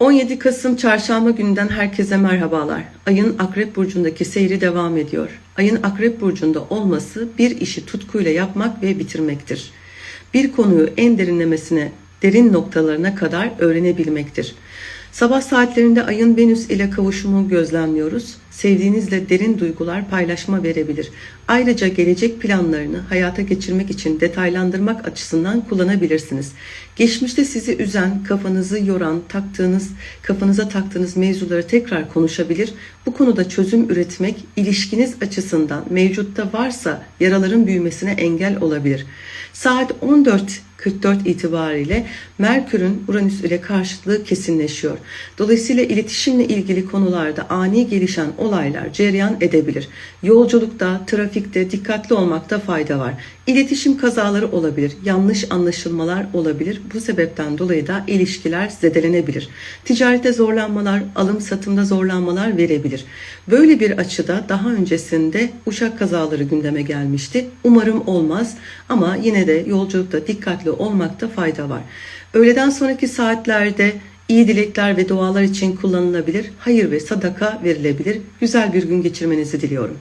17 Kasım Çarşamba gününden herkese merhabalar. Ayın Akrep Burcu'ndaki seyri devam ediyor. Ayın Akrep Burcu'nda olması bir işi tutkuyla yapmak ve bitirmektir. Bir konuyu en derinlemesine, derin noktalarına kadar öğrenebilmektir. Sabah saatlerinde ayın Venüs ile kavuşumu gözlemliyoruz. Sevdiğinizle derin duygular paylaşma verebilir. Ayrıca gelecek planlarını hayata geçirmek için detaylandırmak açısından kullanabilirsiniz. Geçmişte sizi üzen, kafanızı yoran, taktığınız, kafanıza taktığınız mevzuları tekrar konuşabilir. Bu konuda çözüm üretmek ilişkiniz açısından mevcutta varsa yaraların büyümesine engel olabilir. Saat 14.44 itibariyle Merkür'ün Uranüs ile karşıtlığı kesinleşiyor. Dolayısıyla iletişimle ilgili konularda ani gelişen olaylar cereyan edebilir. Yolculukta, trafikte dikkatli olmakta fayda var. İletişim kazaları olabilir, yanlış anlaşılmalar olabilir. Bu sebepten dolayı da ilişkiler zedelenebilir. Ticarette zorlanmalar, alım satımda zorlanmalar verebilir. Böyle bir açıda daha öncesinde uçak kazaları gündeme gelmişti. Umarım olmaz ama yine de yolculukta dikkatli olmakta fayda var. Öğleden sonraki saatlerde iyi dilekler ve dualar için kullanılabilir, hayır ve sadaka verilebilir. Güzel bir gün geçirmenizi diliyorum.